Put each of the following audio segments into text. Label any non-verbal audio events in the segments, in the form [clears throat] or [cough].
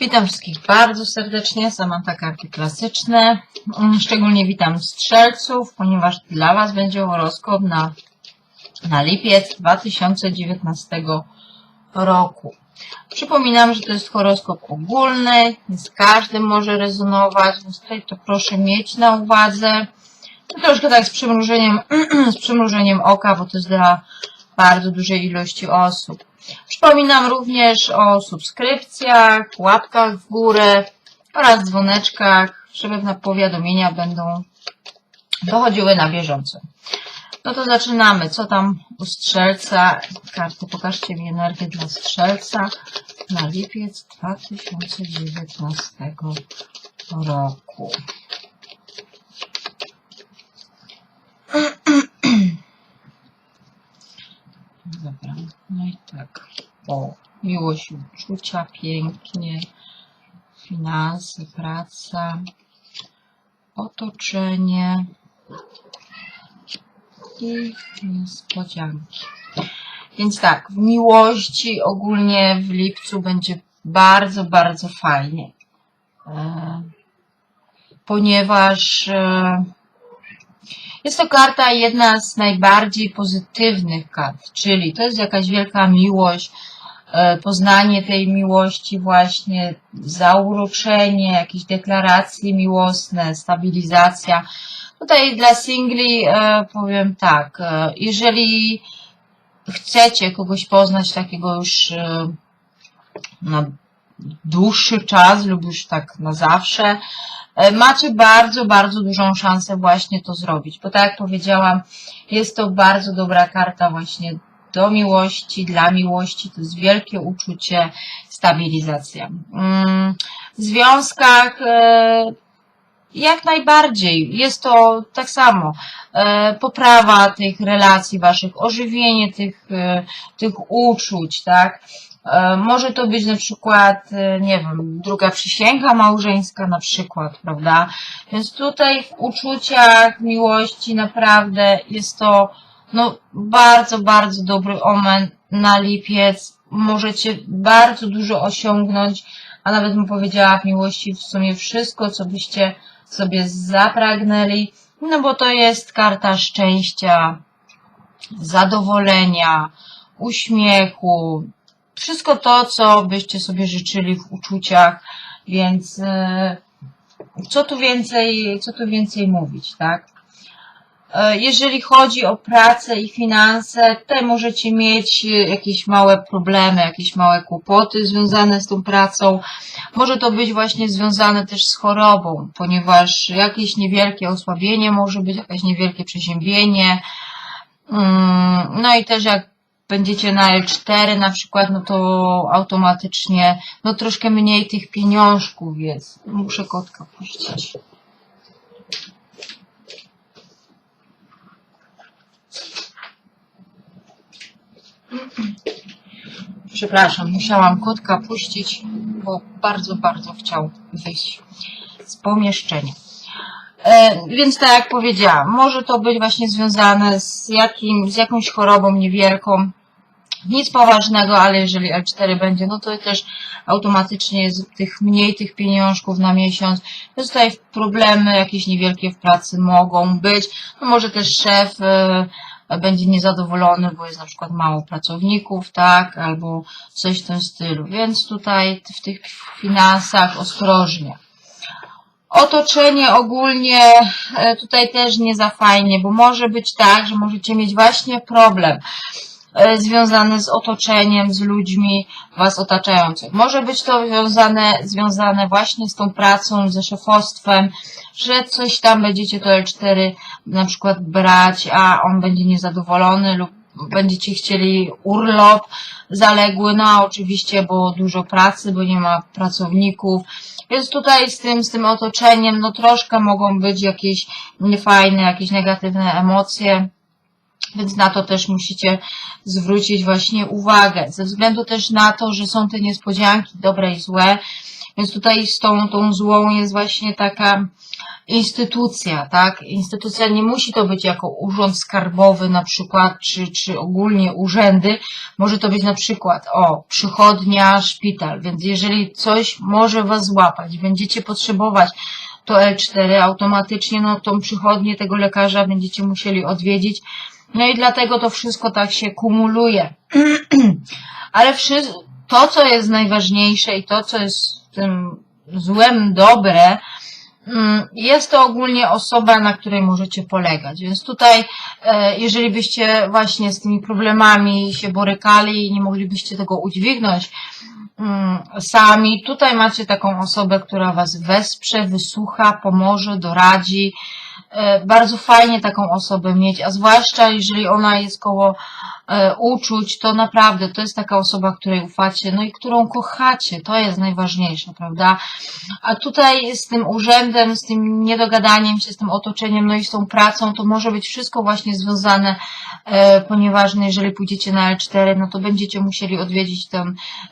Witam wszystkich bardzo serdecznie, Samanta Karty Klasyczne. Mm, Szczególnie witam strzelców, ponieważ dla Was będzie horoskop na, na lipiec 2019 roku. Przypominam, że to jest horoskop ogólny, nie z każdym może rezonować, więc tutaj to proszę mieć na uwadze. No Troszkę tak z przymrużeniem, [clears throat] z przymrużeniem oka, bo to jest dla bardzo dużej ilości osób. Przypominam również o subskrypcjach, łapkach w górę oraz dzwoneczkach, żeby powiadomienia będą dochodziły na bieżąco. No to zaczynamy. Co tam u strzelca? Karty, pokażcie mi energię dla strzelca na lipiec 2019 roku. Dobra, no i tak. O, miłość uczucia, pięknie, finanse, praca, otoczenie i niespodzianki. Więc tak, w miłości ogólnie w lipcu będzie bardzo, bardzo fajnie. E, ponieważ e, jest to karta jedna z najbardziej pozytywnych kart, czyli to jest jakaś wielka miłość, poznanie tej miłości właśnie, zauroczenie, jakieś deklaracje miłosne, stabilizacja. Tutaj dla singli e, powiem tak, e, jeżeli chcecie kogoś poznać takiego już e, na dłuższy czas lub już tak na zawsze, e, macie bardzo, bardzo dużą szansę właśnie to zrobić. Bo tak jak powiedziałam, jest to bardzo dobra karta właśnie do miłości, dla miłości. To jest wielkie uczucie, stabilizacja. Mm, W związkach e, jak najbardziej. Jest to tak samo. E, poprawa tych relacji waszych, ożywienie tych, e, tych uczuć, tak? Może to być na przykład, nie wiem, druga przysięga małżeńska na przykład, prawda? Więc tutaj w uczuciach miłości naprawdę jest to no, bardzo, bardzo dobry omen na lipiec. Możecie bardzo dużo osiągnąć, a nawet bym powiedziała w miłości w sumie wszystko, co byście sobie zapragnęli, no bo to jest karta szczęścia, zadowolenia, uśmiechu, wszystko to, co byście sobie życzyli w uczuciach, więc e, co tu więcej, co tu więcej mówić, tak? E, Jeżeli chodzi o pracę i finanse, tutaj możecie mieć e, jakieś małe problemy, jakieś małe kłopoty związane z tą pracą. Może to być właśnie związane też z chorobą, ponieważ jakieś niewielkie osłabienie może być, jakieś niewielkie przeziębienie. Mm, No i też jak będziecie na L4 na przykład, no to automatycznie, no troszkę mniej tych pieniążków jest. Muszę kotka puścić. Przepraszam, musiałam kotka puścić, bo bardzo, bardzo chciał wyjść z pomieszczenia. E, więc tak jak powiedziałam, może to być właśnie związane z, jakim, z jakąś chorobą niewielką, nic poważnego, ale jeżeli L4 będzie, no to też automatycznie jest tych mniej tych pieniążków na miesiąc. Więc tutaj problemy jakieś niewielkie w pracy mogą być. No może też szef e, będzie niezadowolony, bo jest na przykład mało pracowników, tak, albo coś w tym stylu. Więc tutaj w tych finansach ostrożnie. Otoczenie ogólnie e, tutaj też nie za fajnie, bo może być tak, że możecie mieć właśnie problem e, związany z otoczeniem, z ludźmi Was otaczających. Może być to związane, związane właśnie z tą pracą, ze szefostwem, że coś tam będziecie to L4 na przykład brać, a on będzie niezadowolony lub będziecie chcieli urlop zaległy, no a oczywiście, bo dużo pracy, bo nie ma pracowników. Więc tutaj z tym, z tym otoczeniem, no troszkę mogą być jakieś niefajne, jakieś negatywne emocje. Więc na to też musicie zwrócić właśnie uwagę. Ze względu też na to, że są te niespodzianki dobre i złe, Więc tutaj z tą, tą złą jest właśnie taka instytucja, tak? Instytucja nie musi to być jako urząd skarbowy na przykład, czy, czy ogólnie urzędy. Może to być na przykład, o, przychodnia, szpital. Więc jeżeli coś może Was złapać, będziecie potrzebować to L4 automatycznie, no tą przychodnię tego lekarza będziecie musieli odwiedzić. No i dlatego to wszystko tak się kumuluje. [clears throat] Ale to, co jest najważniejsze i to, co jest tym złem dobre, mm, jest to ogólnie osoba, na której możecie polegać. Więc tutaj, e, jeżeli byście właśnie z tymi problemami się borykali i nie moglibyście tego udźwignąć mm, sami, tutaj macie taką osobę, która was wesprze, wysłucha, pomoże, doradzi. E, Bardzo fajnie taką osobę mieć, a zwłaszcza jeżeli ona jest koło e, uczuć, to naprawdę to jest taka osoba, której ufacie, no i którą kochacie, to jest najważniejsze, prawda? A tutaj z tym urzędem, z tym niedogadaniem się, z tym otoczeniem, no i z tą pracą, to może być wszystko właśnie związane, e, ponieważ no jeżeli pójdziecie na L4, no to będziecie musieli odwiedzić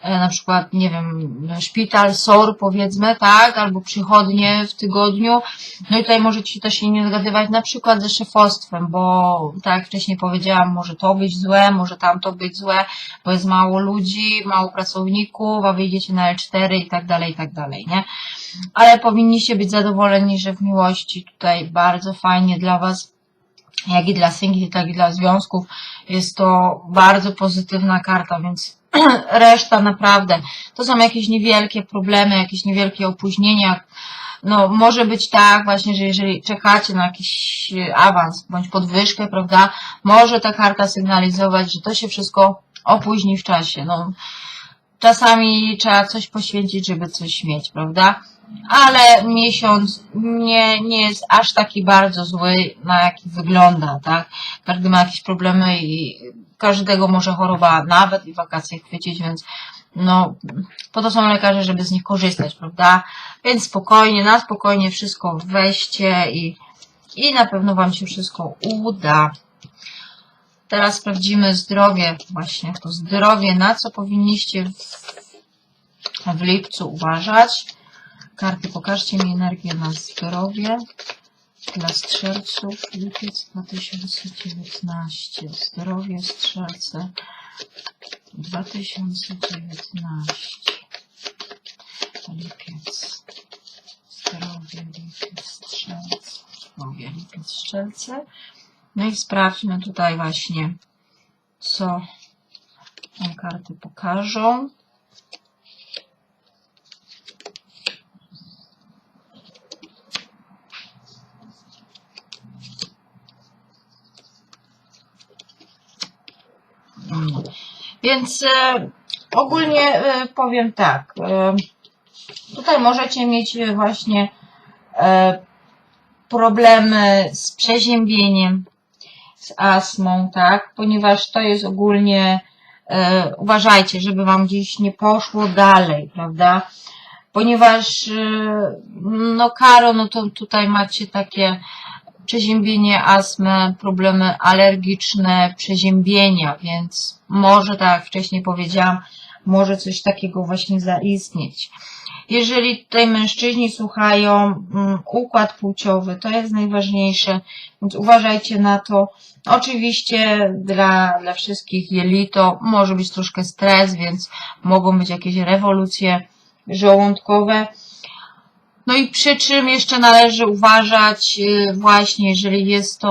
e, na przykład, nie wiem, szpital, SOR powiedzmy, tak, albo przychodnie w tygodniu, no i tutaj możecie też się nie dogadywać na przykład ze szefostwem, bo tak jak wcześniej powiedziałam, może to być złe, może tamto być złe, bo jest mało ludzi, mało pracowników, a wyjdziecie na L4 i tak dalej, i tak dalej, nie? Ale powinniście być zadowoleni, że w miłości tutaj bardzo fajnie dla Was, jak i dla singli, tak i dla związków, jest to bardzo pozytywna karta, więc [clears throat] reszta naprawdę, to są jakieś niewielkie problemy, jakieś niewielkie opóźnienia, no, może być tak właśnie, że jeżeli czekacie na jakiś e, awans bądź podwyżkę, prawda, może ta karta sygnalizować, że to się wszystko opóźni w czasie. No, czasami trzeba coś poświęcić, żeby coś mieć, prawda? Ale miesiąc nie, nie jest aż taki bardzo zły, na jaki wygląda, tak? Każdy ma jakieś problemy i każdego może choroba nawet i wakacje chwycić, więc no, po to są lekarze, żeby z nich korzystać, prawda? Więc spokojnie, na spokojnie wszystko weźcie i, i na pewno Wam się wszystko uda. Teraz sprawdzimy zdrowie, właśnie to zdrowie, na co powinniście w, w lipcu uważać. Karty, pokażcie mi energię na zdrowie dla strzelców. Lipiec 2019. Zdrowie strzelce 2019. Lipiec. Zdrowie, lipiec, strzelce. Zdrowie, lipiec, strzelce. No i sprawdźmy tutaj właśnie, co nam karty pokażą. Mm. Więc e, ogólnie e, powiem tak. E, tutaj możecie mieć właśnie problemy z przeziębieniem, z astmą, tak? Ponieważ to jest ogólnie, uważajcie, żeby wam gdzieś nie poszło dalej, prawda? Ponieważ, no karo, no to tutaj macie takie przeziębienie astmy, problemy alergiczne, przeziębienia, więc może, tak jak wcześniej powiedziałam, może coś takiego właśnie zaistnieć. Jeżeli tutaj mężczyźni słuchają, mm, układ płciowy, to jest najważniejsze, więc uważajcie na to. Oczywiście dla, dla wszystkich jelito może być troszkę stres, więc mogą być jakieś rewolucje żołądkowe. No i przy czym jeszcze należy uważać y, właśnie, jeżeli jest to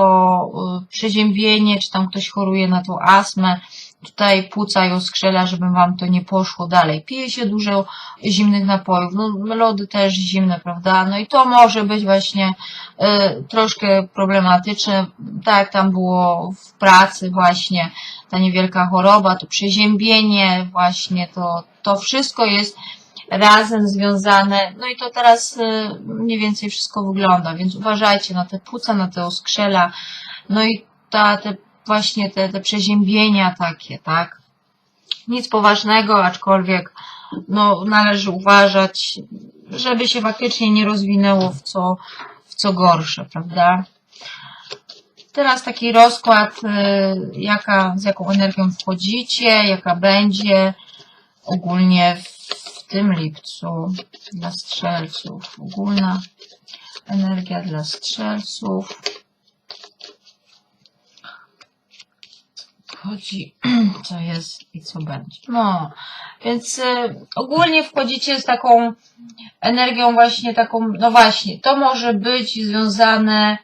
y, przeziębienie, czy tam ktoś choruje na tą astmę, tutaj płuca i oskrzela, żeby wam to nie poszło dalej. Pije się dużo zimnych napojów, no lody też zimne, prawda? No i to może być właśnie y, troszkę problematyczne, tak jak tam było w pracy właśnie, ta niewielka choroba, to przeziębienie właśnie, to, to wszystko jest razem związane. No i to teraz y, mniej więcej wszystko wygląda, więc uważajcie na te płuca, na te oskrzela, no i ta, te właśnie te, te przeziębienia takie, tak? Nic poważnego, aczkolwiek no, należy uważać, żeby się faktycznie nie rozwinęło w co, w co gorsze, prawda? Teraz taki rozkład, y, jaka, z jaką energią wchodzicie, jaka będzie ogólnie w tym lipcu dla strzelców. Ogólna energia dla strzelców. Chodzi, [clears throat] co jest i co będzie. No, więc y, ogólnie wchodzicie z taką energią właśnie taką, no właśnie, to może być związane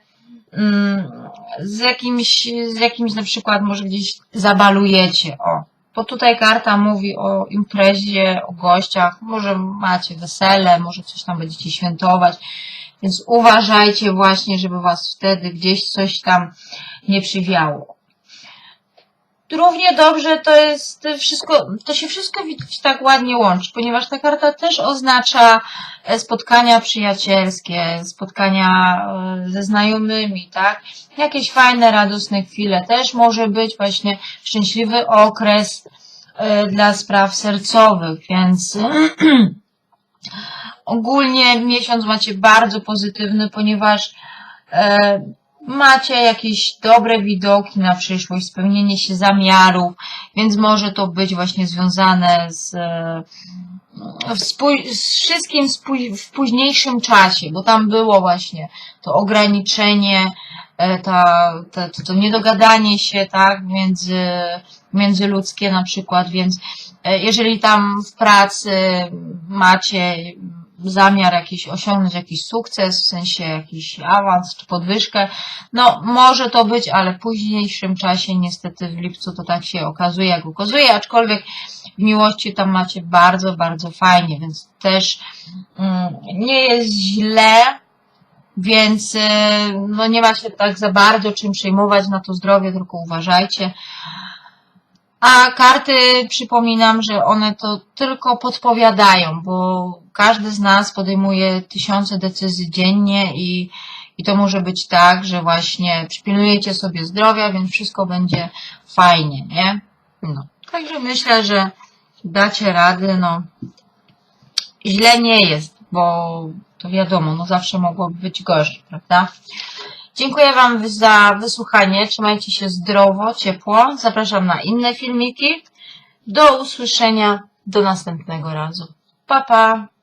mm, z jakimś, z jakimś na przykład może gdzieś zabalujecie, o. Bo tutaj karta mówi o imprezie, o gościach, może macie wesele, może coś tam będziecie świętować, więc uważajcie właśnie, żeby was wtedy gdzieś coś tam nie przywiało. Równie dobrze to jest wszystko, to się wszystko widzieć tak ładnie łączy, ponieważ ta karta też oznacza e, spotkania przyjacielskie, spotkania e, ze znajomymi, tak? Jakieś fajne, radosne chwile. Też może być właśnie szczęśliwy okres e, dla spraw sercowych, więc [clears throat] ogólnie miesiąc macie bardzo pozytywny, ponieważ macie jakieś dobre widoki na przyszłość, spełnienie się zamiarów, więc może to być właśnie związane z, e, z, wszystkim w późniejszym czasie, bo tam było właśnie to ograniczenie, e, ta, ta, to, to niedogadanie się, tak, między, międzyludzkie na przykład, więc e, jeżeli tam w pracy macie zamiar jakiś osiągnąć jakiś sukces, w sensie jakiś awans czy podwyżkę, no może to być, ale w późniejszym czasie niestety w lipcu to tak się okazuje, jak okazuje, aczkolwiek w miłości tam macie bardzo, bardzo fajnie, więc też mm, nie jest źle, więc y, no nie ma się tak za bardzo czym przejmować na to zdrowie, tylko uważajcie. A karty, przypominam, że one to tylko podpowiadają, bo każdy z nas podejmuje tysiące decyzji dziennie i, i to może być tak, że właśnie przypilnujecie sobie zdrowia, więc wszystko będzie fajnie, nie? No. Także myślę, że dacie rady, no. Źle nie jest, bo to wiadomo, no zawsze mogłoby być gorzej, prawda? Dziękuję Wam za wysłuchanie. Trzymajcie się zdrowo, ciepło. Zapraszam na inne filmiki. Do usłyszenia do następnego razu. Pa, pa!